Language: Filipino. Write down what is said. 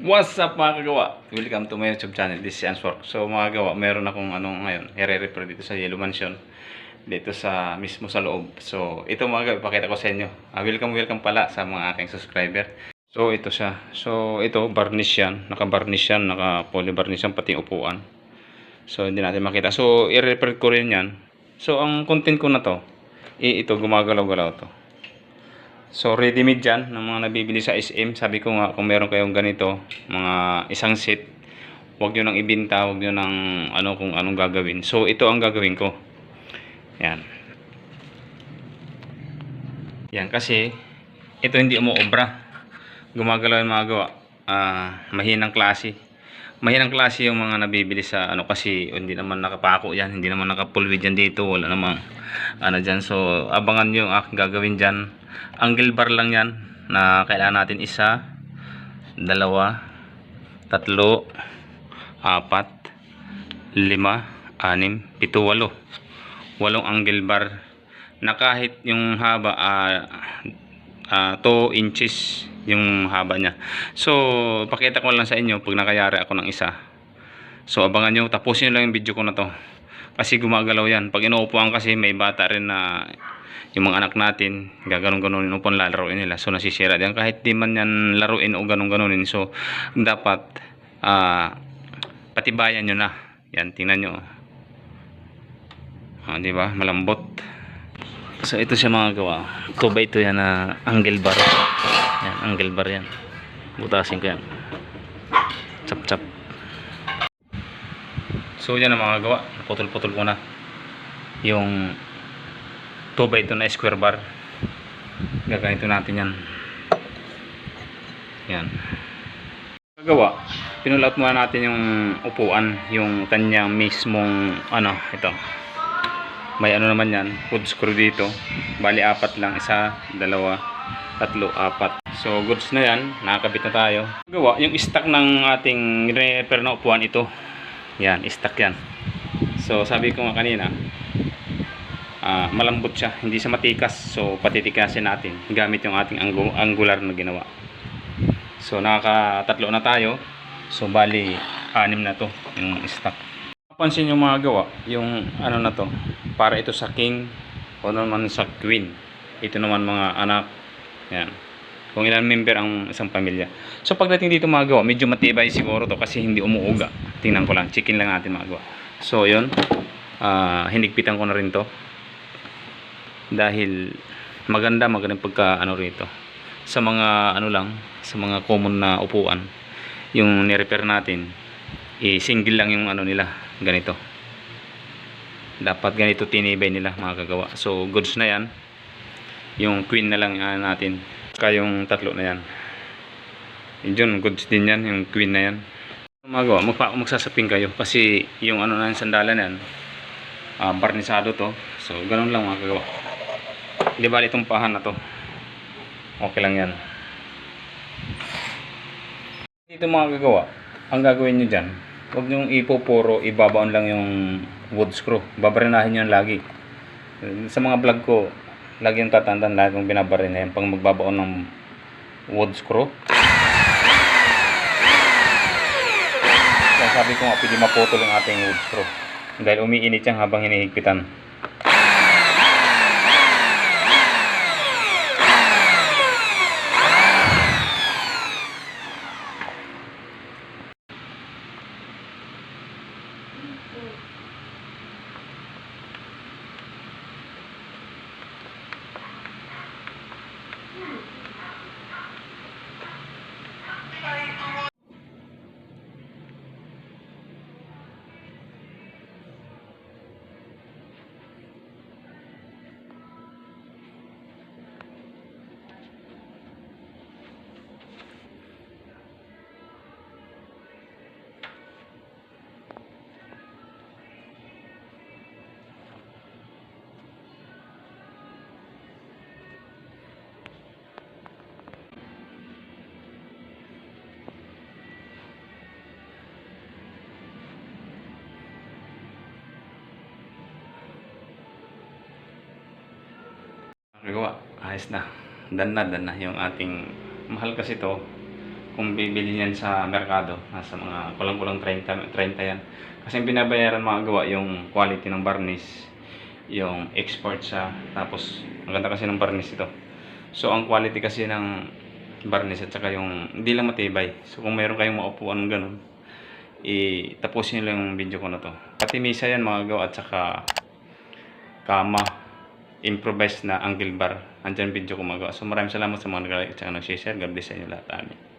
What's up mga kagawa? Welcome to my YouTube channel. This is Answork. So mga kagawa, meron akong ano ngayon, i-refer dito sa Yellow Mansion. Dito sa mismo sa loob. So ito mga kagawa, ipakita ko sa inyo. Ah, welcome, welcome pala sa mga aking subscriber. So ito siya. So ito, varnish yan. Naka-varnish yan, naka-polyvarnish yan, pati upuan. So hindi natin makita. So i-refer ko rin yan. So ang content ko na to, ito, gumagalaw-galaw to. So ready made dyan ng mga nabibili sa SM. Sabi ko nga kung meron kayong ganito, mga isang set, huwag nyo nang ibinta, huwag nyo nang ano kung anong gagawin. So ito ang gagawin ko. Yan. Yan kasi ito hindi umuobra. Gumagalaw yung mga gawa. Ah, mahinang klase. Mahinang klase yung mga nabibili sa ano kasi hindi naman nakapako yan, hindi naman nakapulwid yan dito, wala namang ano dyan. So abangan nyo yung aking gagawin dyan. Angle bar lang yan na kailangan natin isa, dalawa, tatlo, apat, lima, anim, pito, walo. Walong angle bar na kahit yung haba ah ah, 2 inches yung haba niya. So, pakita ko lang sa inyo pag nakayari ako ng isa. So, abangan nyo. Tapusin nyo lang yung video ko na to. Kasi gumagalaw yan. Pag inuupuan kasi may bata rin na yung mga anak natin, gaganon-ganon yung upuan lalaroin nila. So, nasisira din. Kahit di man yan laruin o ganon-ganonin. So, dapat ah patibayan nyo na. Yan, tingnan nyo. Ah, di ba? Malambot. So ito siya mga gawa. Ito ba ito yan na angle bar? Yan, angle bar yan. Butasin ko yan. Chap chap. So yan ang mga gawa. Putol-putol ko na. Yung 2 by 2 na square bar. Gaganito natin yan. Yan. Gagawa. Pinulat muna natin yung upuan. Yung kanyang mismong ano, ito may ano naman yan wood screw dito bali apat lang isa, dalawa, tatlo, apat so goods na yan, nakakabit na tayo gawa, yung stock ng ating repair na upuan ito yan, stock yan so sabi ko nga kanina ah, malambot siya, hindi siya matikas so patitikasin natin gamit yung ating angu- angular na ginawa so nakakatatlo na tayo so bali anim na to yung stock pansin yung mga gawa, yung ano na to, para ito sa king o naman sa queen. Ito naman mga anak. Yan. Kung ilan member ang isang pamilya. So pagdating dito mga gawa, medyo matibay siguro to kasi hindi umuuga. Tingnan ko lang, chicken lang natin mga gawa. So yun, ah hinigpitan ko na rin to. Dahil maganda, magandang pagka ano rito. Sa mga ano lang, sa mga common na upuan, yung ni-repair natin, i-single lang yung ano nila, ganito. Dapat ganito tinibay nila mga kagawa so goods na yan. Yung queen na lang yan natin. Kaya yung tatlo na yan. Yun yun, goods din yan yung queen na yan. Mga gawa magpa magsasaping kayo. Kasi yung ano na yung sandalan yan ah, barnisado to. So ganun lang mga kagawa di ba itong pahan na to. Okay lang yan. Dito mga kagawa ang gagawin nyo dyan huwag nyo ipupuro ibabaon lang yung wood screw. Babarinahin nyo lagi. Sa mga vlog ko lagi yung tatandaan lagi kong binabarina yan pang magbabaon ng wood screw. Kaya sabi ko nga pwede maputol ang ating wood screw. Dahil umiinit yan habang hinihigpitan Nagawa, ayos na. Dan na, dan na yung ating mahal kasi to. kung bibili niyan sa merkado, nasa mga kulang-kulang 30, 30 yan. Kasi yung binabayaran mga gawa yung quality ng varnish, yung export siya, tapos ang ganda kasi ng varnish ito. So ang quality kasi ng varnish at saka yung hindi lang matibay. So kung meron kayong maupuan ganun, i-tapusin nyo lang yung video ko na to. Pati misa yan mga gawa at saka kama improvised na angle bar. Andyan video ko magawa. So maraming salamat sa mga nag-like at nag-share. God bless sa inyo lahat. Amen.